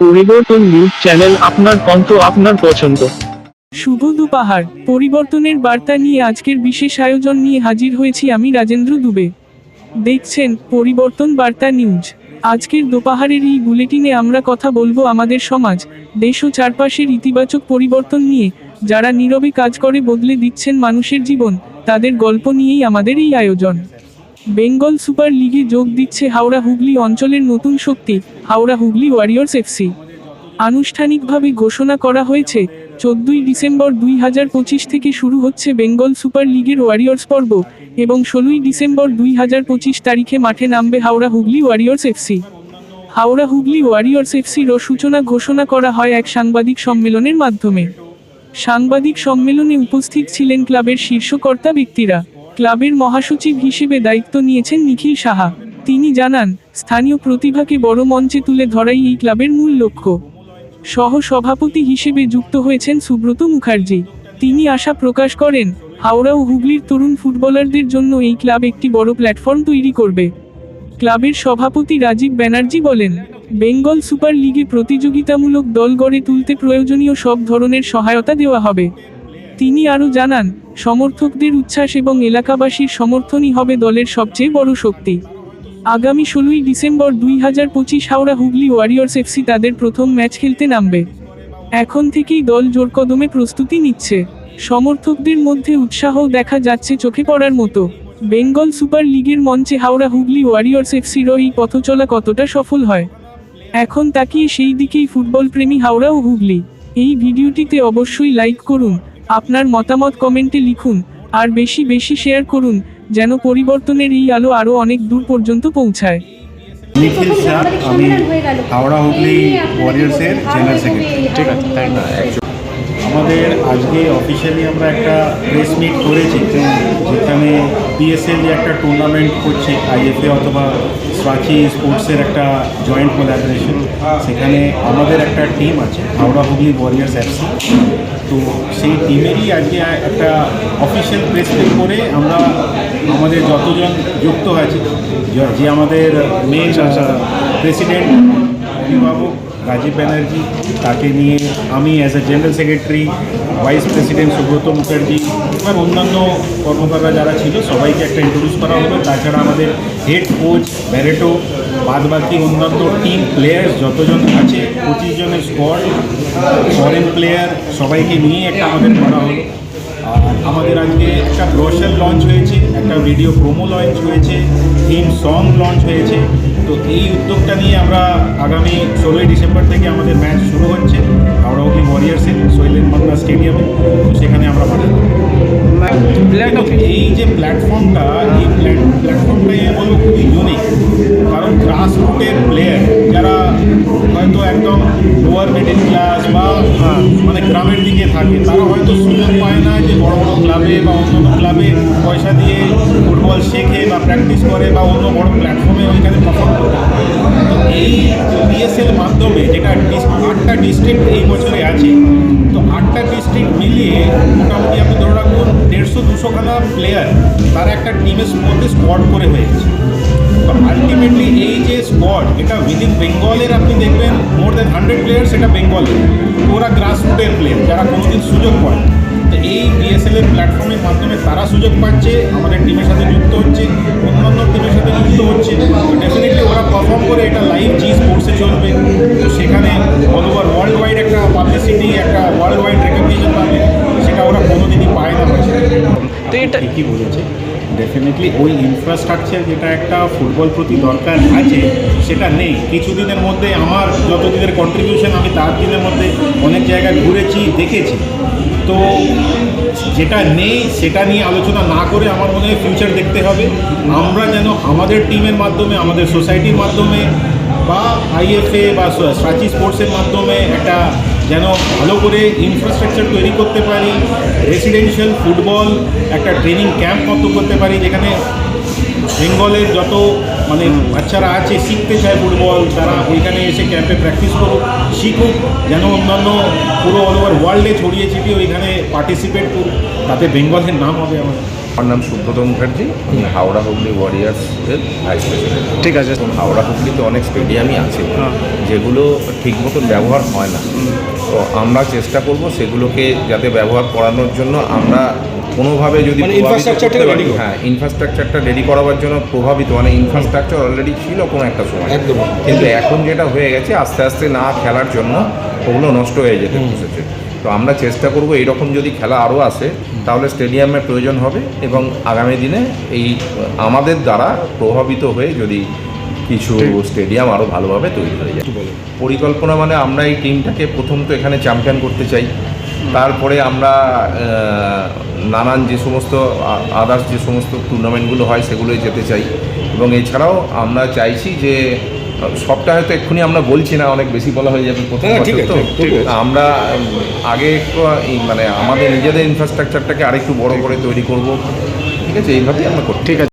পরিবর্তন news channel আপনার কণ্ঠ আপনার পছন্দ। শুভ দুপাহার পরিবর্তনের বার্তা নিয়ে আজকের বিশেষ আয়োজন নিয়ে হাজির হয়েছি আমি রাজেন্দ্র দুবে। দেখছেন পরিবর্তন বার্তা নিউজ। আজকের দোপাহারের এই বুলেটিনে আমরা কথা বলব আমাদের সমাজ, দেশ ও চারপাশের ইতিবাচক পরিবর্তন নিয়ে, যারা নীরবে কাজ করে বদলে দিচ্ছেন মানুষের জীবন, তাদের গল্প নিয়েই আমাদের এই আয়োজন। বেঙ্গল সুপার লিগে যোগ দিচ্ছে হাওড়া হুগলি অঞ্চলের নতুন শক্তি, হাওড়া হুগলি ওয়ারিয়র্স এফসি। আনুষ্ঠানিকভাবে ঘোষণা করা হয়েছে, চোদ্দই ডিসেম্বর দুই হাজার পঁচিশ থেকে শুরু হচ্ছে বেঙ্গল সুপার লিগের ওয়ারিয়র্স পর্ব এবং ষোলোই ডিসেম্বর দুই হাজার পঁচিশ তারিখে মাঠে নামবে Howrah Hooghly Warriors FC. Howrah Hooghly Warriors এফসিরও সূচনা ঘোষণা করা হয় এক সাংবাদিক সম্মেলনের মাধ্যমে। সাংবাদিক সম্মেলনে উপস্থিত ছিলেন ক্লাবের শীর্ষকর্তা ব্যক্তিরা। ক্লাবের মহাসচিব হিসেবে দায়িত্ব নিয়েছেন নিখিল সাহা। তিনি জানান, স্থানীয় প্রতিভাকে বড় মঞ্চে তুলে ধরাই এই ক্লাবের মূল লক্ষ্য। সহ সভাপতি হিসেবে যুক্ত হয়েছেন সুব্রত মুখার্জি। তিনি আশা প্রকাশ করেন, হাওড়া ও হুগলির তরুণ ফুটবলারদের জন্য এই ক্লাব একটি বড় প্ল্যাটফর্ম তৈরি করবে। ক্লাবের সভাপতি রাজীব ব্যানার্জি বলেন, বেঙ্গল সুপার লিগে প্রতিযোগিতামূলক দল গড়ে তুলতে প্রয়োজনীয় সব ধরনের সহায়তা দেওয়া হবে। তিনি আরও জানান, সমর্থকদের উচ্ছ্বাস এবং এলাকাবাসীর সমর্থনই হবে দলের সবচেয়ে বড় শক্তি। আগামী ষোলোই ডিসেম্বর দুই হাজার পঁচিশ হাওড়া হুগলি ওয়ারিয়র্স এফসি তাদের প্রথম ম্যাচ খেলতে নামবে। এখন থেকেই দল জোরকদমে প্রস্তুতি নিচ্ছে। সমর্থকদের মধ্যে উৎসাহও দেখা যাচ্ছে চোখে পড়ার মতো। বেঙ্গল সুপার লিগের মঞ্চে হাওড়া হুগলি ওয়ারিয়র্স এফসিরও এই পথচলা কতটা সফল হয়? এখন তাকিয়ে সেই দিকেই ফুটবল প্রেমী হাওড়া ও হুগলি। এই ভিডিওটিতে অবশ্যই লাইক করুন আপনার মতামত কমেন্টে লিখুন আর বেশি বেশি শেয়ার করুন যেন পরিবর্তনের এই আলো আরও অনেক দূর পর্যন্ত পৌঁছায়। নিখিল শাহ আমি হাওড়া হুগলি ওয়ারিয়ার্সের জেনারেল সেক্রেটারি ঠিক আছে থ্যাংক একদম আমাদের আজকে অফিসিয়ালি আমরা একটা প্রেস মিট করেছি। যেখানে পিএসএল যে একটা টুর্নামেন্ট করছে আইএফএ অথবা স্বাচি স্পোর্টসের একটা জয়েন্ট কোলাবোরেশন সেখানে আমাদের একটা টিম আছে হাওড়া হুগলি ওয়ারিয়ার্স এফসি তো সেই টিমেরই আজকে একটা অফিসিয়াল প্রেস মিট করে আমরা আমাদের যতজন যুক্ত আছে যে- যে আমাদের মেন প্রেসিডেন্ট অভিভাবক রাজীব ব্যানার্জি, তাকে নিয়ে আমি as a general secretary vice president Subrata Mukherjee এবং অন্যান্য কর্মকর্তা যারা ছিল, সবাইকে একটা ইন্ট্রোডিউস করা হলো। তাছাড়া আমাদের হেড কোচ ব্যারেটো বাদ বাকি অন্যান্য টিম প্লেয়ার্স যতজন আছে, পঁচিশ জনের স্কোয়াড ফরেন প্লেয়ার সবাইকে নিয়ে একটা আমাদের করা হলো। আমাদের আজকে একটা ব্রোশার লঞ্চ হয়েছে একটা ভিডিও প্রোমো লঞ্চ হয়েছে থিম সং লঞ্চ হয়েছে। তো এই উদ্যোগটা নিয়ে আমরা আগামী ষোলোই ডিসেম্বর থেকে আমাদের ম্যাচ শুরু হচ্ছে হাওড়া হুগলি ওয়ারিয়ার্সে শৈলেন মান্না স্টেডিয়ামে তো সেখানে আমরা পাঠাবো। এই যে প্ল্যাটফর্মটা এই প্ল্যাটফর্মটাই বলব খুবই ইউনিক কারণ গ্রাস রুটের প্লেয়ার লোয়ার মিডিল ক্লাস বা মানে গ্রামের দিকে থাকে, তারা হয়তো সুযোগ পায় না যে বড় বড় ক্লাবে বা অন্য ক্লাবে পয়সা দিয়ে ফুটবল শেখে বা প্র্যাকটিস করে বা অন্য বড় প্ল্যাটফর্মে ওইখানে পারফর্ম করে। তো এই পিএসএল মাধ্যমে যেটা আটটা ডিস্ট্রিক্ট এই বছরে আছে, তো আটটা ডিস্ট্রিক্ট মিলিয়ে মোটামুটি আপনি ধরে রাখুন দেড়শো দুশোখানা প্লেয়ার তারা একটা টিমের মধ্যে স্কোয়াড করে হয়েছে। তো আলটিমেটলি এই স্কোয়াড এটা উইদিন বেঙ্গলের আপনি দেখবেন মোর দ্যান হান্ড্রেড প্লেয়ার সেটা বেঙ্গলের ওরা গ্রাস রুটের প্লেয়ার যারা কোনোদিন সুযোগ পায়। তো এই বিএসএল এর প্ল্যাটফর্মের মাধ্যমে তারা সুযোগ পাচ্ছে আমাদের টিমের সাথে যুক্ত হচ্ছে অন্যান্য টিমের সাথে যুক্ত হচ্ছে। ডেফিনেটলি ওরা পারফর্ম করে এটা লাইভ জি স্পোর্টসে চলবে। তো সেখানে অল ওভার ওয়ার্ল্ড ওয়াইড একটা পাবলিসিটি একটা ওয়ার্ল্ড ওয়াইড রেকগনিশন পাবে সেটা ওরা কোনোদিনই পায় না। হয়েছে তো এটা ঠিকই বলেছে। ডেফিনেটলি ওই ইনফ্রাস্ট্রাকচার যেটা একটা ফুটবল প্রতি দরকার আছে, সেটা নেই। কিছুদিনের মধ্যে আমার যতদিনের কন্ট্রিবিউশন আমি তার দিনের মধ্যে অনেক জায়গায় ঘুরেছি, দেখেছি। তো যেটা নেই, সেটা নিয়ে আলোচনা না করে আমার মনে হয় ফিউচার দেখতে হবে। আমরা যেন আমাদের টিমের মাধ্যমে, আমাদের সোসাইটির মাধ্যমে বা আইএফএ বা সাচি স্পোর্টসের মাধ্যমে একটা যেন ভালো করে ইনফ্রাস্ট্রাকচার তৈরি করতে পারি রেসিডেন্সিয়াল ফুটবল একটা ট্রেনিং ক্যাম্প মতো করতে পারি, যেখানে বেঙ্গলের যত মানে বাচ্চারা আছে শিখতে চায় ফুটবল তারা ওইখানে এসে ক্যাম্পে প্র্যাকটিস করুক শিখুক যেন অন্যান্য পুরো অল ওভার ওয়ার্ল্ডে ছড়িয়ে ছিটিয়ে ওইখানে পার্টিসিপেট করুক। তাতে বেঙ্গলের নাম হবে আমাদের আমার নাম সুব্রত মুখার্জি আমি হাওড়া হুগলি ওয়ারিয়ার্সের ভাইস প্রেসিডেন্ট ঠিক আছে। হাওড়া হুগলিতে অনেক স্টেডিয়ামই আছে হ্যাঁ। যেগুলো ঠিক মতন ব্যবহার হয় না। তো আমরা চেষ্টা করব সেগুলোকে যাতে ব্যবহার করানোর জন্য আমরা কোনোভাবে যদি মানে প্রভাবিত করতে পারি, হ্যাঁ ইনফ্রাস্ট্রাকচারটা রেডি করাবার জন্য প্রভাবিত মানে ইনফ্রাস্ট্রাকচার অলরেডি ছিল কোনো একটা সময়। একদম। কিন্তু এখন যেটা হয়ে গেছে আস্তে আস্তে না খেলার জন্য ওগুলো নষ্ট হয়ে যেতে বসেছে। তো আমরা চেষ্টা করব এইরকম যদি খেলা আরও আসে তাহলে স্টেডিয়ামের প্রয়োজন হবে এবং আগামী দিনে এই আমাদের দ্বারা প্রভাবিত হয়ে যদি কিছু স্টেডিয়াম আরও ভালোভাবে তৈরি হয়ে যায়। পরিকল্পনা মানে আমরা এই টিমটাকে প্রথম তো এখানে চ্যাম্পিয়ন করতে চাই। তারপরে আমরা নানান যে সমস্ত আদার্স যে সমস্ত টুর্নামেন্টগুলো হয় সেগুলোই যেতে চাই। এবং এছাড়াও আমরা চাইছি যে সবটা হয়তো এক্ষুনি আমরা বলছি না অনেক বেশি বলা হয়ে যাবে প্রথম তো। আমরা আগে একটু মানে আমাদের নিজেদের ইনফ্রাস্ট্রাকচারটাকে আরেকটু বড় করে তৈরি করব। ঠিক আছে এইভাবেই আমরা করতে ঠিক আছে।